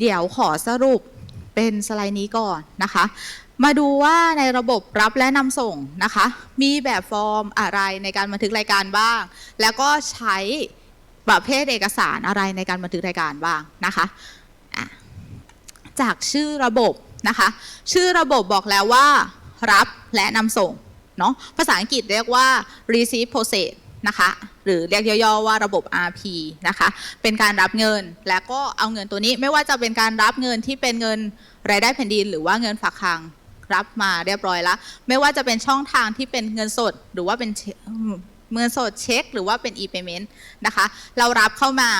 เดี๋ยวขอสรุปเป็นสไลด์นี้ก่อนนะคะ มาดูว่าในระบบรับและนำส่งนะคะ มีแบบฟอร์มอะไรในการบันทึกรายการบ้าง แล้วก็ใช้ประเภทเอกสารอะไรในการบันทึกรายการบ้างนะคะ จากชื่อระบบนะคะ ชื่อระบบบอกแล้วว่ารับและนำส่งเนาะภาษาอังกฤษเรียกว่า receive process นะคะ หรือเรียกย่อๆว่าระบบ RP นะคะ เป็นการรับเงิน แล้วก็เอาเงินตัวนี้ไม่ว่าจะเป็นการรับเงินที่เป็นเงินรายได้แผ่นดิน หรือว่าเงินฝากคลังรับมาเรียบร้อยแล้วไม่ว่าจะเป็นช่องทางที่เป็นเงินสด หรือว่าเป็นเงินสดเช็ค หรือว่าเป็น e-payment นะคะ เรารับเข้ามา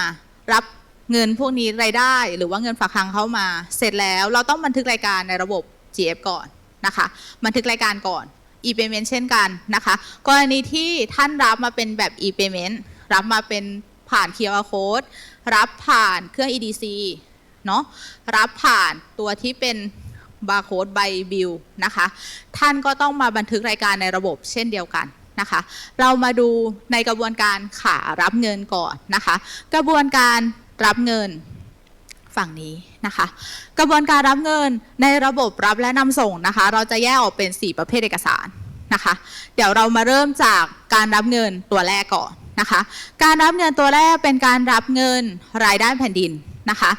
รับเงินพวกนี้รายได้ หรือว่าเงินฝากคลังเข้ามา เสร็จแล้วเราต้องบันทึกรายการในระบบ GF ก่อนนะคะ บันทึกรายการก่อน e-payment เช่นกันนะคะ กรณีที่ท่านรับมาเป็นแบบ e-payment รับมาเป็นผ่าน QR code รับผ่านเครื่อง EDC เนาะรับผ่านตัวที่เป็นบาร์โค้ดใบบิลนะคะ ท่านก็ต้องมาบันทึกรายการในระบบเช่นเดียวกันนะคะ เรามาดูในกระบวนการขารับเงินก่อนนะคะ กระบวนการรับเงินฝั่งนี้ นะคะ กระบวนการรับเงินในระบบรับและนำส่งนะคะ เราจะแยกออกเป็น 4 ประเภทเอกสารนะคะ เดี๋ยวเรามาเริ่มจากการรับเงินตัวแรกก่อนนะคะ การรับเงินตัวแรกเป็นการรับเงินรายได้แผ่นดินนะคะ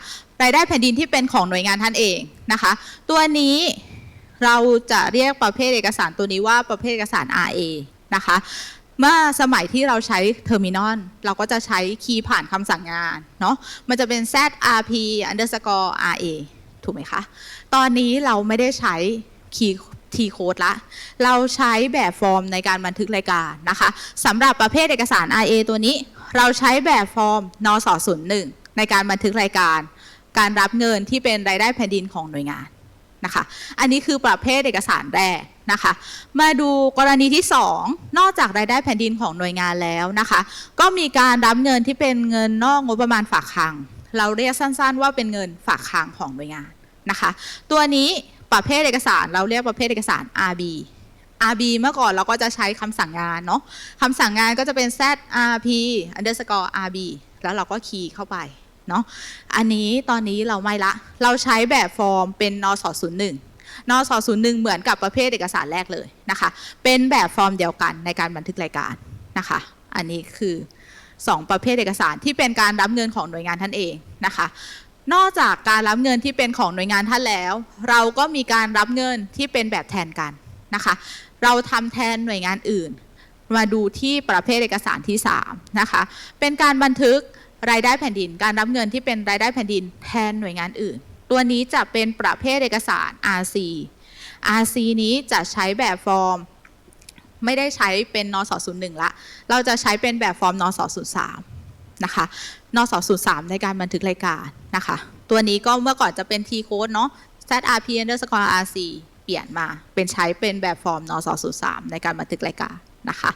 รายได้แผ่นดินที่เป็นของหน่วยงานท่านเองนะคะ ตัวนี้เราจะเรียกประเภทเอกสารตัวนี้ว่าประเภทเอกสาร RA นะคะ เมื่อสมัยที่เราใช้เทอร์มินอลเราก็จะใช้คีย์ผ่านคำสั่งงานเนาะมันจะเป็น ZRP underscore RA ถูกไหมคะ ตอนนี้เราไม่ได้ใช้คีย์ทีโค้ดละ เราใช้แบบฟอร์มในการบันทึกรายการนะคะสำหรับประเภทเอกสาร RA ตัวนี้ เราใช้แบบฟอร์มนส01ในการบันทึกรายการ การรับเงินที่เป็นรายได้แผ่นดินของหน่วยงาน นะคะ อันนี้คือประเภทเอกสารแรกนะคะ มาดูกรณีที่ 2 นอกจากรายได้แผ่นดินของหน่วยงานแล้วนะคะ ก็มีการรับเงินที่เป็นเงินนอกงบประมาณฝากคลัง เราเรียกสั้นๆ ว่าเป็นเงินฝากคลังของหน่วยงานนะคะ ตัวนี้ประเภทเอกสารเราเรียกประเภทเอกสาร RB RB เมื่อก่อนเราก็จะใช้คำสั่งงานเนาะคำสั่งงานก็จะเป็น ZRP underscore RB แล้วเราก็คีย์เข้าไป เนาะอันนี้ตอนนี้เราไม่ละ เราใช้แบบฟอร์มเป็นนส01นส01เหมือนกับประเภทเอกสารแรกเลยนะคะ เป็นแบบฟอร์มเดียวกันในการบันทึกรายการนะคะ อันนี้คือ 2 ประเภทเอกสารที่เป็นการรับเงินของหน่วยงานท่านเองนะคะ นอกจากการรับเงินที่เป็นของหน่วยงานท่านแล้ว เราก็มีการรับเงินที่เป็นแบบแทนกันนะคะ เราทำแทนหน่วยงานอื่น มาดูที่ประเภทเอกสารที่3นะคะ เป็นการบันทึก รายได้แผ่นดิน การรับเงินที่เป็นรายได้แผ่นดินแทนหน่วยงานอื่น ตัวนี้จะเป็นประเภทเอกสาร RC RC นี้จะใช้แบบฟอร์ม ไม่ได้ใช้เป็นนส01ละ เราจะใช้เป็นแบบฟอร์มนส03นะคะนส03ในการบันทึกรายการนะคะ ตัวนี้ก็เมื่อก่อนจะเป็น T code เนาะ ZRP underscore RC เปลี่ยนมาเป็นใช้เป็นแบบฟอร์มนส03ในการบันทึกรายการนะคะ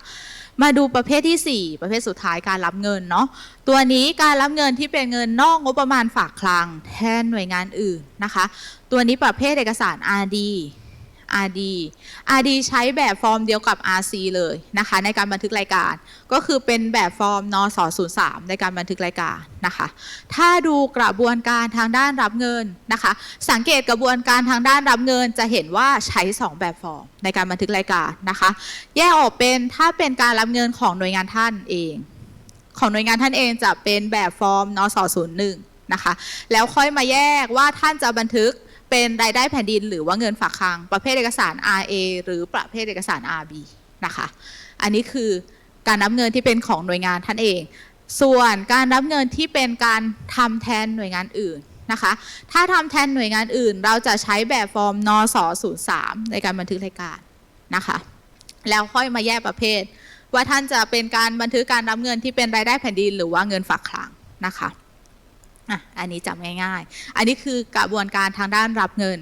มาดูประเภทที่ 4 ประเภทสุดท้ายการรับเงินเนาะตัวนี้การรับเงินที่เป็นเงินนอกงบประมาณฝากคลัง แทนหน่วยงานอื่นนะคะ ตัวนี้ประเภทเอกสาร RD RD RD ใช้แบบฟอร์มเดียวกับ RC เลยนะคะในการบันทึกรายการ ก็คือเป็นแบบฟอร์มนส03 ในการบันทึกรายการนะคะ ถ้าดูกระบวนการทางด้านรับเงินนะคะ สังเกตกระบวนการทางด้านรับเงิน จะเห็นว่าใช้ 2 แบบฟอร์มในการบันทึกรายการนะคะ แยกออกเป็นถ้าเป็นการรับเงินของหน่วยงานท่านเอง ของหน่วยงานท่านเองจะเป็นแบบฟอร์มนส01นะคะ แล้วค่อยมาแยกว่าท่านจะบันทึก เป็นรายได้แผ่นดิน หรือว่าเงินฝากคลัง ประเภทเอกสาร RA หรือประเภทเอกสาร RB นะคะ อันนี้คือการรับเงินที่เป็นของหน่วยงานท่านเอง ส่วนการรับเงินที่เป็นการทำแทนหน่วยงานอื่นนะคะ ถ้าทำแทนหน่วยงานอื่น เราจะใช้แบบฟอร์มนส03ในการบันทึกรายการนะคะ แล้วค่อยมาแยกประเภท ว่าท่านจะเป็นการบันทึกการรับเงินที่เป็นรายได้แผ่นดิน หรือว่าเงินฝากคลังนะคะ อะอันนี้จำง่ายๆ อันนี้คือกระบวนการทางด้านรับเงิน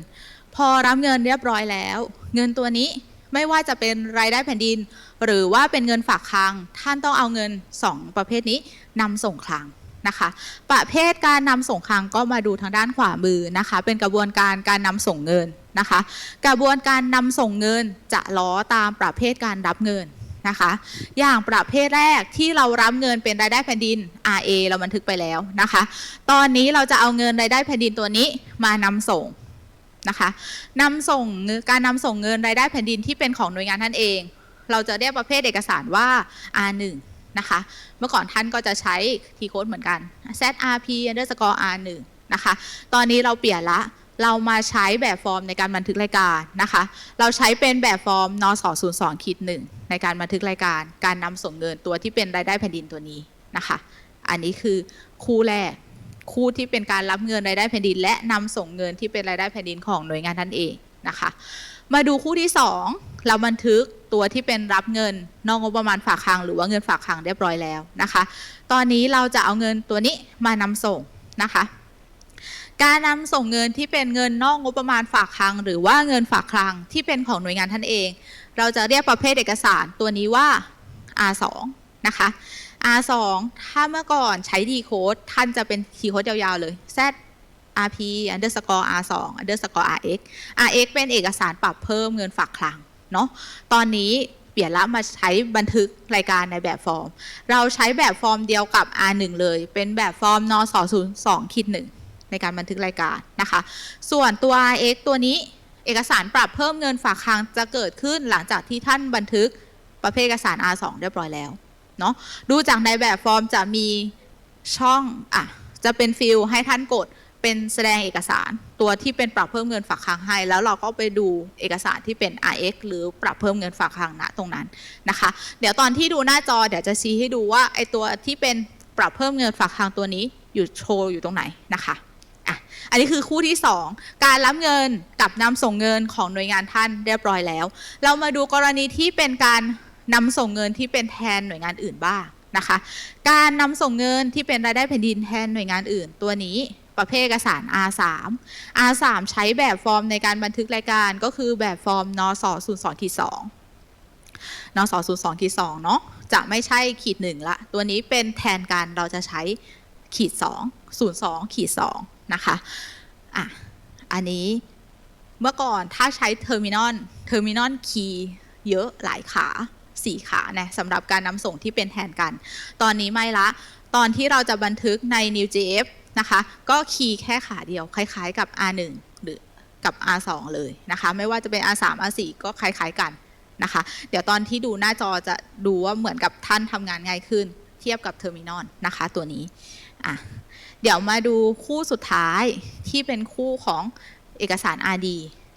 พอรับเงินเรียบร้อยแล้ว เงินตัวนี้ไม่ว่าจะเป็นรายได้แผ่นดิน หรือว่าเป็นเงินฝากคลัง ท่านต้องเอาเงิน 2 ประเภทนี้นำส่งคลังนะคะ ประเภทการนำส่งคลังก็มาดูทางด้านขวามือนะคะ เป็นกระบวนการการนำส่งเงินนะคะ กระบวนการนำส่งเงินจะล้อตามประเภทการรับเงิน นะคะ อย่างประเภทแรกที่เรารับเงินเป็นรายได้แผ่นดิน RA เราบันทึกไปแล้วนะคะ ตอนนี้เราจะเอาเงินรายได้แผ่นดินตัวนี้มานำส่งนะคะนำส่งเงินการนำส่งเงินรายได้แผ่นดินที่เป็นของหน่วยงานท่านเอง เราจะเรียกประเภทเอกสารว่า R1 นะคะ เมื่อก่อนท่านก็จะใช้ทีโค้ดเหมือนกัน ZRP underscore R1 นะคะ ตอนนี้เราเปลี่ยนละ เรามาใช้แบบฟอร์มในการบันทึกรายการนะคะ เราใช้เป็นแบบฟอร์มนส02ขีดหนึ่งในการบันทึกรายการ การนำส่งเงินตัวที่เป็นรายได้แผ่นดินตัวนี้นะคะ อันนี้คือคู่แรกคู่ที่เป็นการรับเงินรายได้แผ่นดิน และนำส่งเงินที่เป็นรายได้แผ่นดินของหน่วยงานท่านเองนะคะ มาดูคู่ที่ 2 เราบันทึกตัวที่เป็นรับเงินนอกงบประมาณฝากคลังหรือว่าเงินฝากคลังเรียบร้อยแล้วนะคะ ตอนนี้เราจะเอาเงินตัวนี้มานำส่งนะคะ การนำส่งเงินที่เป็นเงินนอกงบประมาณฝากคลัง หรือว่าเงินฝากคลังที่เป็นของหน่วยงานท่านเอง เราจะเรียกประเภทเอกสารตัวนี้ว่า R2 นะคะ R2 ถ้าเมื่อก่อนใช้ดีโค้ดท่านจะเป็นคีย์โค้ดยาวๆเลย Z RP underscore R2 underscore RX RX เป็นเอกสารปรับเพิ่มเงินฝากคลังเนาะตอนนี้เปลี่ยนละมาใช้บันทึกรายการในแบบฟอร์ม เราใช้แบบฟอร์มเดียวกับ R1 เลย เป็นแบบฟอร์มน202ขีด1 ในการบันทึกรายการนะคะ ส่วนตัว RX ตัวนี้เอกสารปรับเพิ่มเงินฝากคลังจะเกิดขึ้นหลังจากที่ท่านบันทึกประเภทเอกสาร R2 เรียบร้อยแล้วเนาะดูจากในแบบฟอร์มจะมีช่องอะจะเป็นฟิลให้ท่านกดเป็นแสดงเอกสารตัวที่เป็นปรับเพิ่มเงินฝากคลังให้ แล้วเราก็ไปดูเอกสารที่เป็น RX หรือปรับเพิ่มเงินฝากคลังณตรงนั้นนะคะ เดี๋ยวตอนที่ดูหน้าจอเดี๋ยวจะชี้ให้ดูว่าไอตัวที่เป็นปรับเพิ่มเงินฝากคลังตัวนี้อยู่โชว์อยู่ตรงไหนนะคะ อะอันนี้คือคู่ที่ 2 การรับเงินกับนำส่งเงินของหน่วยงานท่านเรียบร้อยแล้ว เรามาดูกรณีที่เป็นการนำส่งเงินที่เป็นแทนหน่วยงานอื่นบ้างนะคะ การนำส่งเงินที่เป็นรายได้แผ่นดินแทนหน่วยงานอื่น ตัวนี้ประเภทเอกสาร R3 R3 ใช้แบบฟอร์มในการบันทึกรายการก็คือแบบฟอร์มนส02ขีด2นส02ขีด2เนาะจะไม่ใช่ขีดหนึ่งละ ตัวนี้เป็นแทนกันเราจะใช้ขีด2 02ขีด2 นะคะอะอันนี้เมื่อก่อนถ้าใช้เทอร์มินอลเทอร์มินอลคีย์เยอะหลายขาสี่ขานะสำหรับการนำส่งที่เป็นแทนกัน ตอนนี้ไม่ละ ตอนที่เราจะบันทึกใน New.js นะคะ ก็คีย์แค่ขาเดียว คล้ายๆกับ R1 หรือกับ R2 เลยนะคะ ไม่ว่าจะเป็น R3 R4 ก็คล้ายๆกันนะคะ เดี๋ยวตอนที่ดูหน้าจอจะดูว่าเหมือนกับท่านทำงานง่ายขึ้น เทียบกับเทอร์มินอลนะคะ ตัวนี้อะ เดี๋ยวมาดูคู่สุดท้ายที่เป็นคู่ของเอกสาร RD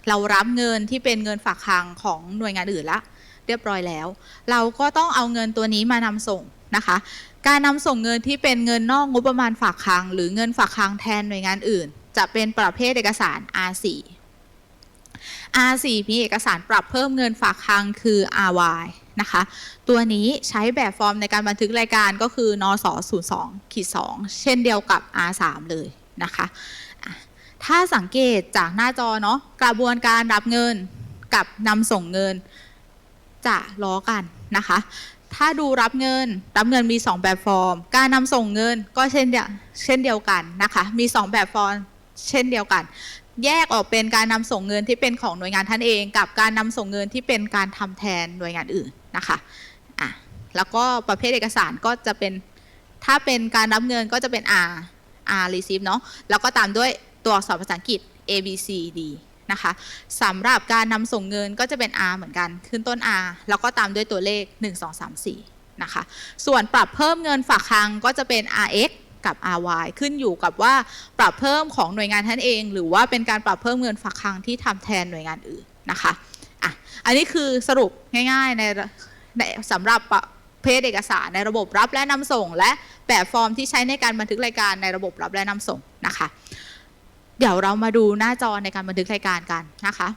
เรารับเงินที่เป็นเงินฝากคลังของหน่วยงานอื่นละ เรียบร้อยแล้ว เราก็ต้องเอาเงินตัวนี้มานำส่งนะคะ การนำส่งเงินที่เป็นเงินนอกงบประมาณฝากคลัง หรือเงินฝากคลังแทนหน่วยงานอื่น จะเป็นประเภทเอกสาร R4 R4 มีเอกสารปรับเพิ่มเงินฝากคลังคือ RY นะคะ ตัวนี้ใช้แบบฟอร์มในการบันทึกรายการก็คือนส02ขีด2เช่นเดียวกับ R3 เลยนะคะถ้าสังเกตจากหน้าจอเนาะกระบวนการรับเงินกับนำส่งเงินจะล้อกันนะคะ ถ้าดูรับเงิน รับเงินมี 2 แบบฟอร์ม การนำส่งเงินก็เช่นเดียวเช่นเดียวกันนะคะ มี 2 แบบฟอร์มเช่นเดียวกัน แยกออกเป็นการนำส่งเงินที่เป็นของหน่วยงานท่านเอง กับการนำส่งเงินที่เป็นการทำแทนหน่วยงานอื่น นะคะอะแล้วก็ประเภทเอกสารก็จะเป็นถ้าเป็นการรับเงินก็จะเป็น R R receive เนาะแล้วก็ตามด้วยตัวอักษรภาษาอังกฤษ A B C D นะคะสำหรับการนำส่งเงินก็จะเป็น R เหมือนกัน ขึ้นต้น R แล้วก็ตามด้วยตัวเลข 1 2 3 4นะคะ ส่วนปรับเพิ่มเงินฝากคลังก็จะเป็น RX กับ RY ขึ้นอยู่กับว่าปรับเพิ่มของหน่วยงานท่านเอง หรือว่าเป็นการปรับเพิ่มเงินฝากคลังที่ทำแทนหน่วยงานอื่นนะคะ อันนี้คือสรุปง่ายๆในในสำหรับเพศเอกสารในระบบรับและนำส่ง และแบบฟอร์มที่ใช้ในการบันทึกรายการในระบบรับและนำส่งนะคะ เดี๋ยวเรามาดูหน้าจอในการบันทึกรายการกันนะคะ